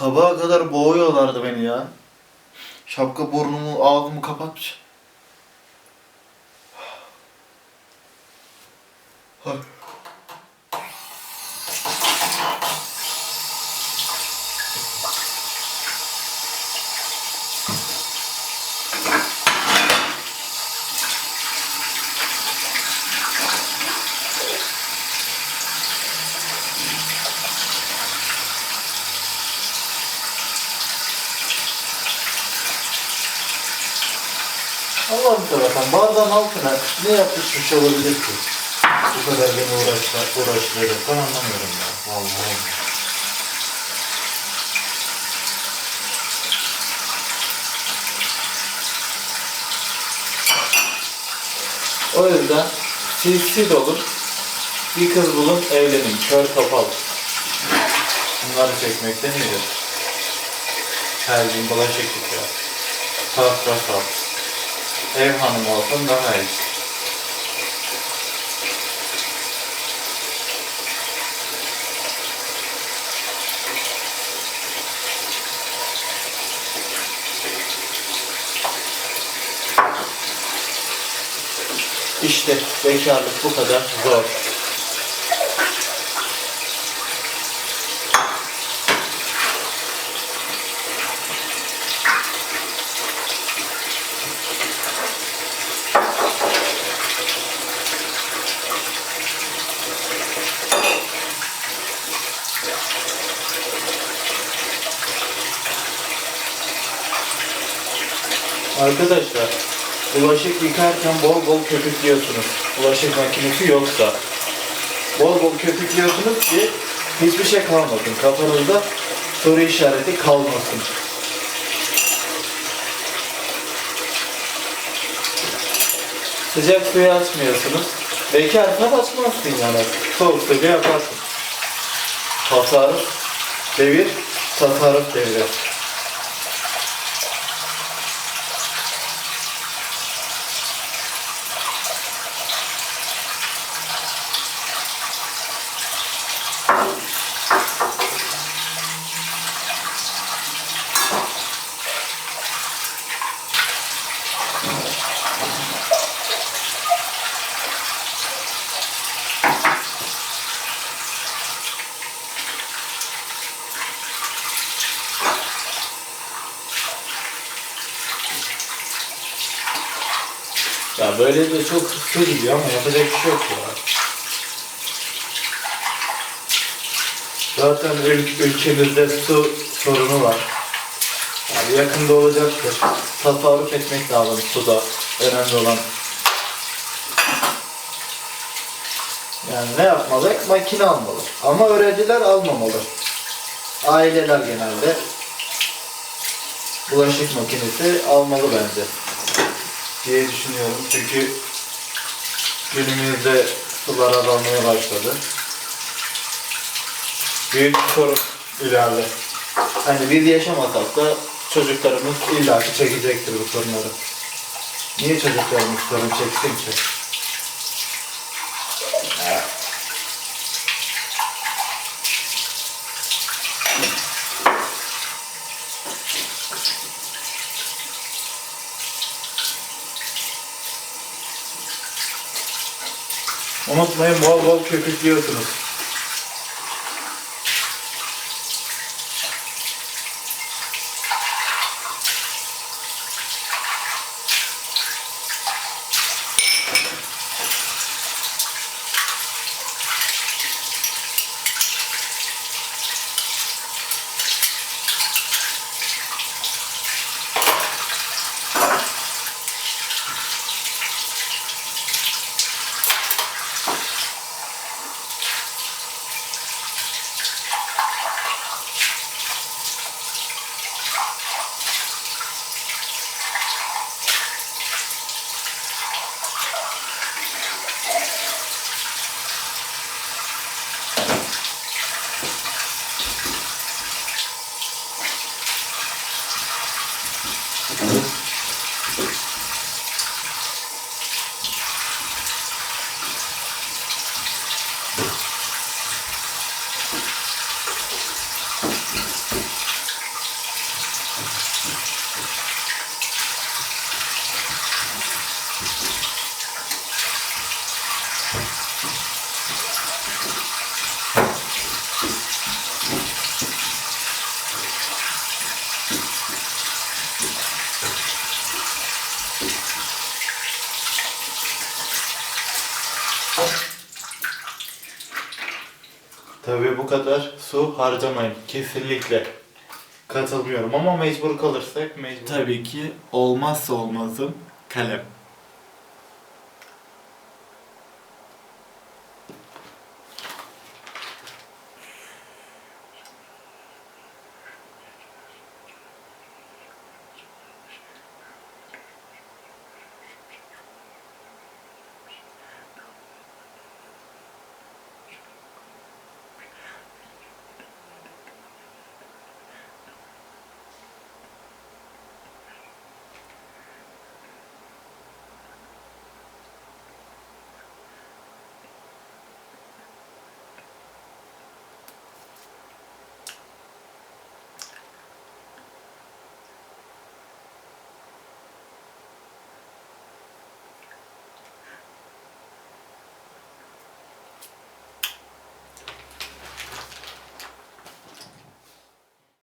Sabaha kadar boğuyorlardı beni ya. Şapka burnumu, ağzımı kapatmış. Hay. Allah'ım seversen bardağın altına ne yapışmış olabilir ki? Bu kadar beni uğraştı, uğraştıracak. Ben anlamıyorum ya. Vallahi. O yüzden siz olun. Bir kız bulun, evlenin. Kör topal. Bunları çekmekten iyidir. Her gün bulaşık yıkıyor. Tahta sat. Ev hanımı olsun daha iyi. İşte bekarlık bu kadar zor. Arkadaşlar, bulaşık yıkarken bol bol köpüklüyorsunuz. Bulaşık makinesi yoksa. Bol bol köpüklüyorsunuz ki hiçbir şey kalmasın. Kafanızda soru işareti kalmasın. Sıcak suyu açmıyorsunuz. Bekarsan açmazsın yani. Soğuk suyu yaparsın. Tasarruf devir, tasarruf devri. Ya böyle de çok hızlı gidiyor ama yapacak bir şey yok ya. Zaten ül- ülkemizde su sorunu var. Yani yakında olacaktır. Tasarruf etmek lazım suda. Önemli olan. Yani ne yapmalı? Makine almalı. Ama öğrenciler almamalı. Aileler genelde bulaşık makinesi almalı bence diye düşünüyorum. Çünkü günümüzde sular azalmaya başladı. Büyük sorun ileride. Hani biz yaşamasak da çocuklarımız illaki çekecektir bu sorunları. Niye çocuklarımız sorun çeksin ki? Ha. Unutmayın bol bol köpüklüyorsunuz. Tabii bu kadar su harcamayın. Kesinlikle. Katılmıyorum ama mecbur kalırsak mecbur. Tabii ki olmazsa olmazım kalem.